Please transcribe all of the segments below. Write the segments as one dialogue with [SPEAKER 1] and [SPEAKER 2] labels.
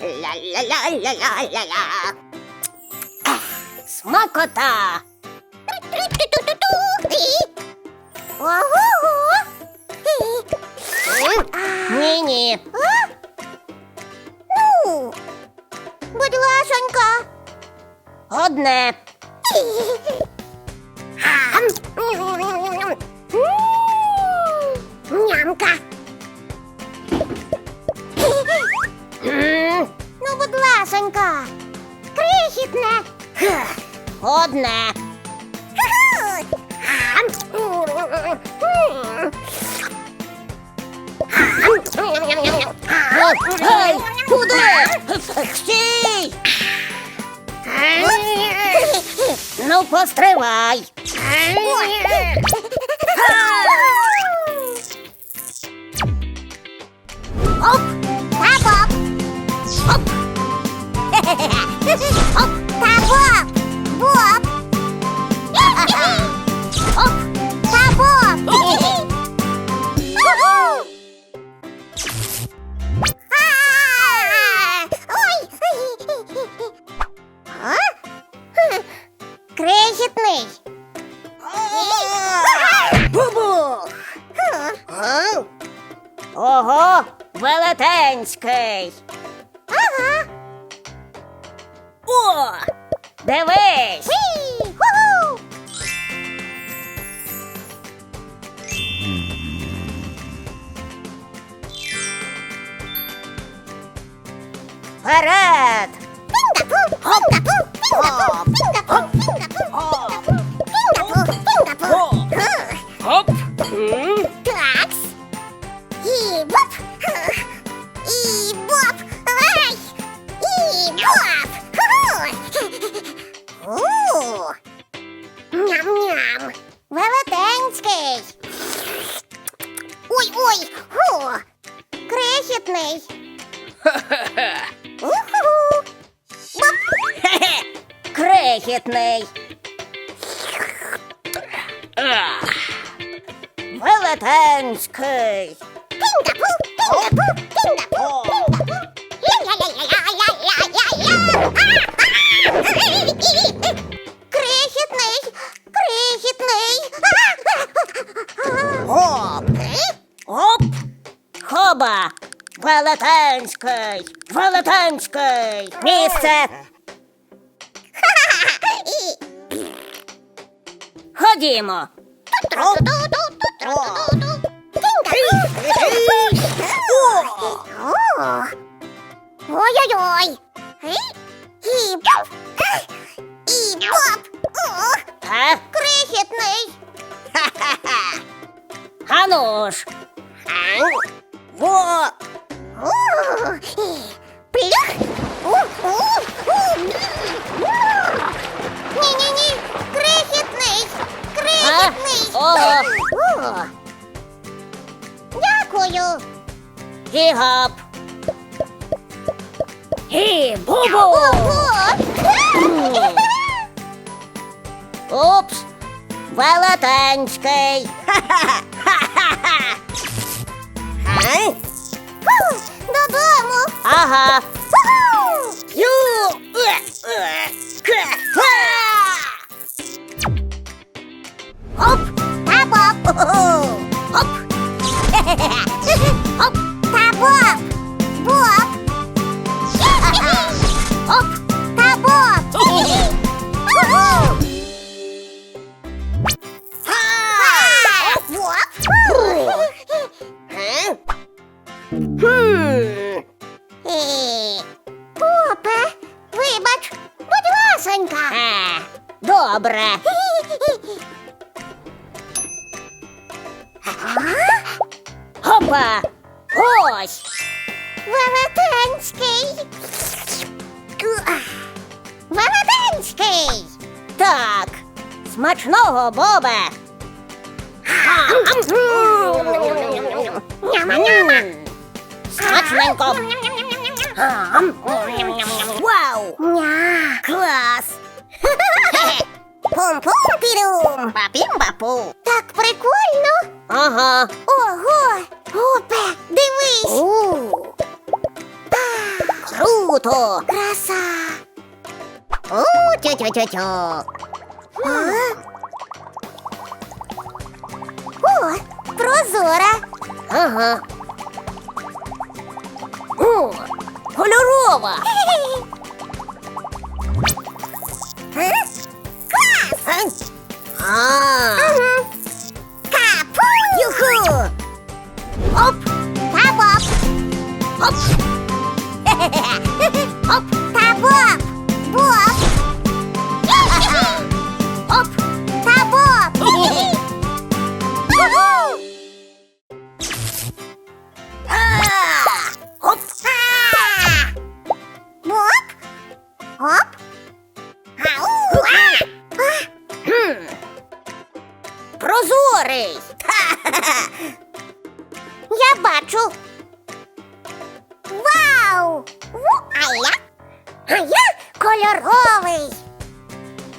[SPEAKER 1] Ля-ля-ля-ля-ля-ля-ля. Смакота.
[SPEAKER 2] Ого!
[SPEAKER 1] М, Ні-ні.
[SPEAKER 2] Ну, будь ласонька.
[SPEAKER 1] Одне. Одне.
[SPEAKER 2] Ам.
[SPEAKER 1] Ей, куди? Стій! Ну, постривай.
[SPEAKER 2] Оп! Та-боп! Оп! Оп! Та-боп! Боп! Оп!
[SPEAKER 1] Вперед!
[SPEAKER 2] Пінга-пу! Пінга-пу! Пінга-пу! Велетенський. Пінга-пу. Пінга-пу. Пінга-пу. Пінга-пу. Ля-ля-ля-ля-ля-ля-ля-ля. Крихітний, крихітний.
[SPEAKER 1] Хоп! Оп! Хоба! Велетенський! Велетенський! Місце! Ходімо!
[SPEAKER 2] Ой-ой-ой. І боп. І боп. О,
[SPEAKER 1] А?
[SPEAKER 2] крихітний.
[SPEAKER 1] Ха-ха-ха! Ану ж!
[SPEAKER 2] Фу, Додому.
[SPEAKER 1] Ага!
[SPEAKER 2] Оп, та боп.
[SPEAKER 1] Оп!
[SPEAKER 2] Оп, та
[SPEAKER 1] Хопа! Ось!
[SPEAKER 2] Велетенський. Велетенський.
[SPEAKER 1] Так! Смачного, Бобе!
[SPEAKER 2] Няма-няма.
[SPEAKER 1] Смачненько! Вау!
[SPEAKER 2] Ня.
[SPEAKER 1] Клас!
[SPEAKER 2] Пум-пум-пірум.
[SPEAKER 1] Папім-папу!
[SPEAKER 2] Так прикольно.
[SPEAKER 1] Ага! Круто!
[SPEAKER 2] Краса.
[SPEAKER 1] О, тю-тю-тю-тю.
[SPEAKER 2] А? О, прозора.
[SPEAKER 1] Ага. О, кольорова. А
[SPEAKER 2] я кольоровий.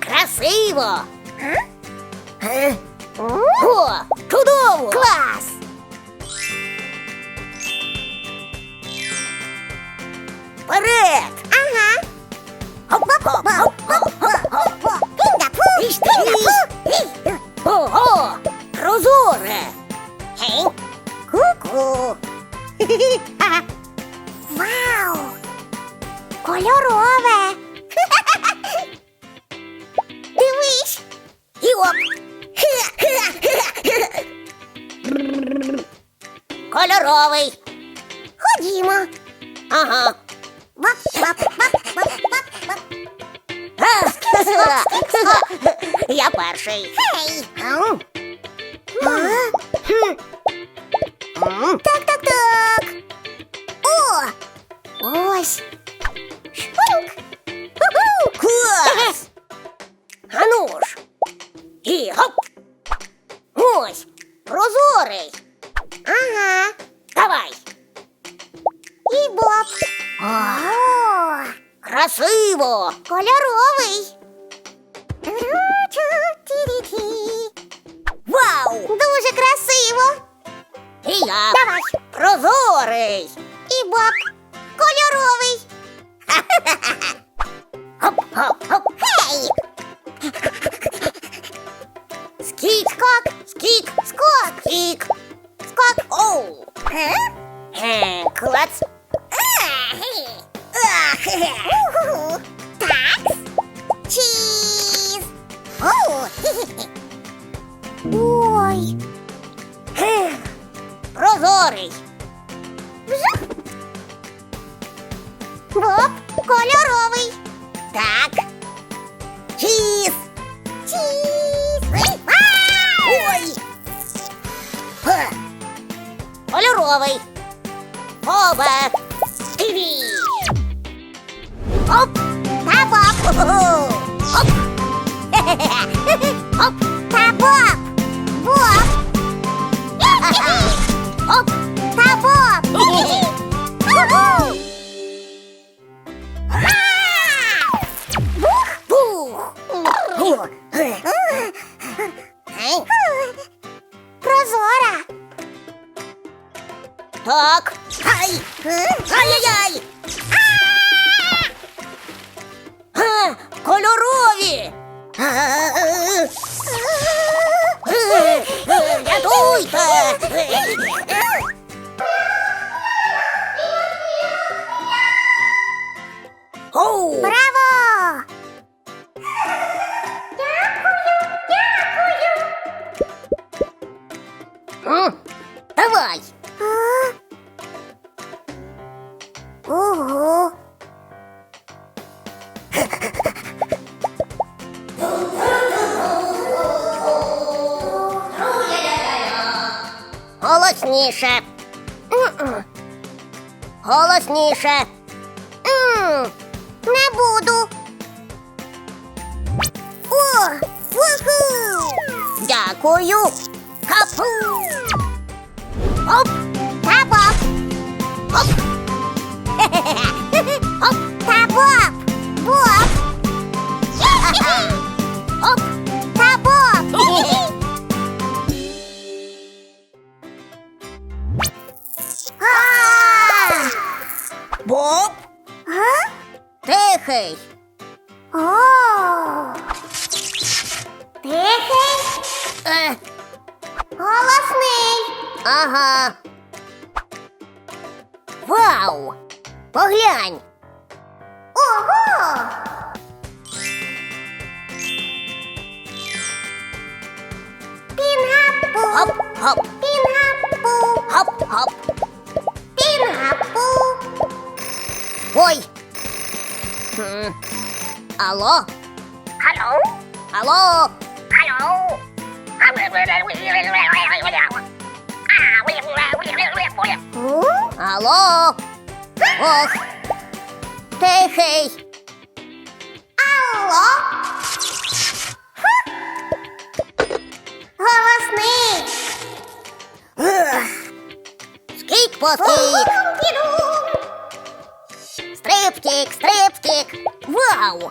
[SPEAKER 1] Красиво.
[SPEAKER 2] А?
[SPEAKER 1] Е. О, чудово.
[SPEAKER 2] Клас!
[SPEAKER 1] Вперед.
[SPEAKER 2] Ага.
[SPEAKER 1] Хоп-хоп-хоп-хоп-хоп.
[SPEAKER 2] Пінда-пу,
[SPEAKER 1] Іш,
[SPEAKER 2] пінда-пу.
[SPEAKER 1] Ого, прозоре. Гей.
[SPEAKER 2] Ку-ку. Вау! Кольорове. Дивись.
[SPEAKER 1] І оп. Кольоровий.
[SPEAKER 2] Ходімо.
[SPEAKER 1] Ага.
[SPEAKER 2] Бап, бап, бап, бап, бап, бап.
[SPEAKER 1] Я перший. Ау.
[SPEAKER 2] А?
[SPEAKER 1] Хм. М.
[SPEAKER 2] Так, так, так. О! Ось. О,
[SPEAKER 1] Красиво.
[SPEAKER 2] кольоровий. Ру-чу-ті-рі-ті.
[SPEAKER 1] Вау!
[SPEAKER 2] Дуже красиво.
[SPEAKER 1] І я.
[SPEAKER 2] Давай.
[SPEAKER 1] Прозорий.
[SPEAKER 2] І боб. Кольоровий.
[SPEAKER 1] Хоп-хоп-хоп.
[SPEAKER 2] Гей!
[SPEAKER 1] Скік.
[SPEAKER 2] Скок.
[SPEAKER 1] Скік.
[SPEAKER 2] Скок.
[SPEAKER 1] Скік.
[SPEAKER 2] Скок.
[SPEAKER 1] Оу.
[SPEAKER 2] Е?
[SPEAKER 1] Е, клац.
[SPEAKER 2] А, гей. А, хе-хе. Уху. Так. Чіз. Оу. хе-хе-хе. Ой.
[SPEAKER 1] Ех, Прозорий.
[SPEAKER 2] Вжух. Боб кольоровий.
[SPEAKER 1] Так. Чіз.
[SPEAKER 2] Чіз. Вау!
[SPEAKER 1] Ой. Ха. Кольоровий. Оба. Тиві. Оп.
[SPEAKER 2] Та боб.
[SPEAKER 1] Ого. Оп. Оп.
[SPEAKER 2] Та боб.
[SPEAKER 1] Рятуйте. Оу.
[SPEAKER 2] Браво!
[SPEAKER 1] М, Давай.
[SPEAKER 2] А? Ого!
[SPEAKER 1] Голосніше. Голосніше.
[SPEAKER 2] Не буду. О! Уху!
[SPEAKER 1] Дякую. Капу. Оп.
[SPEAKER 2] Та боб!
[SPEAKER 1] Оп. Оп.
[SPEAKER 2] Та боб! Боб!
[SPEAKER 1] Тихий.
[SPEAKER 2] О. Тихий,
[SPEAKER 1] Е,
[SPEAKER 2] голосний.
[SPEAKER 1] ага. Вау! Поглянь!
[SPEAKER 2] Ого. Пінгапу.
[SPEAKER 1] Хоп-хоп,
[SPEAKER 2] Пінгапу.
[SPEAKER 1] хоп-хоп. Алло?
[SPEAKER 2] Алло.
[SPEAKER 1] Алло?
[SPEAKER 2] Алло.
[SPEAKER 1] Алло? Ох! Тихий!
[SPEAKER 2] Алло. Голосний.
[SPEAKER 1] Ех. Скік поскік!
[SPEAKER 2] Пум-пум-піду.
[SPEAKER 1] Стриптик, стриптик! Вау!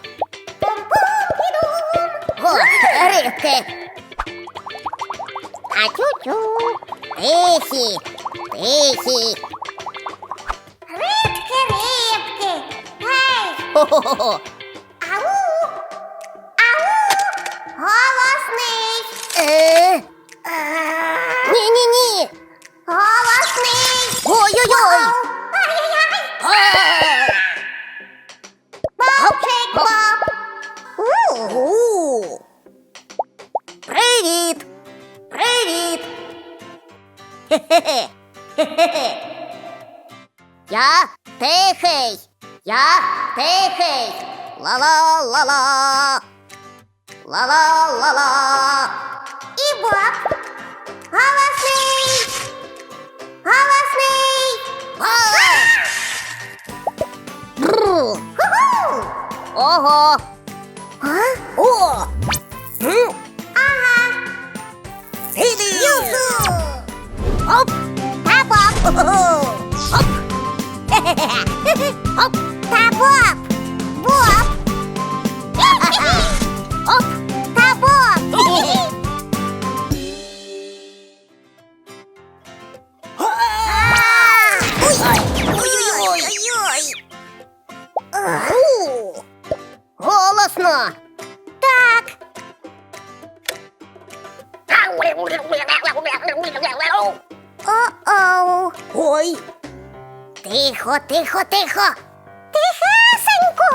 [SPEAKER 1] Тихі! Тихі!
[SPEAKER 2] Рибки, рибки. Гей.
[SPEAKER 1] Хо-хо-хо! Я тихий! Я тихий! Ла-ла-ла-ла! Ла-ла-ла-ла!
[SPEAKER 2] І боб. Голосний. Голосний. Ху-ху.
[SPEAKER 1] Ого!
[SPEAKER 2] А?
[SPEAKER 1] О! Оп! Оп!
[SPEAKER 2] Та боб. Боб.
[SPEAKER 1] Оп!
[SPEAKER 2] Та боб.
[SPEAKER 1] Ой-ой-ой! Голосно! Ой! Тихо, тихо, тихо!
[SPEAKER 2] Тихесенько.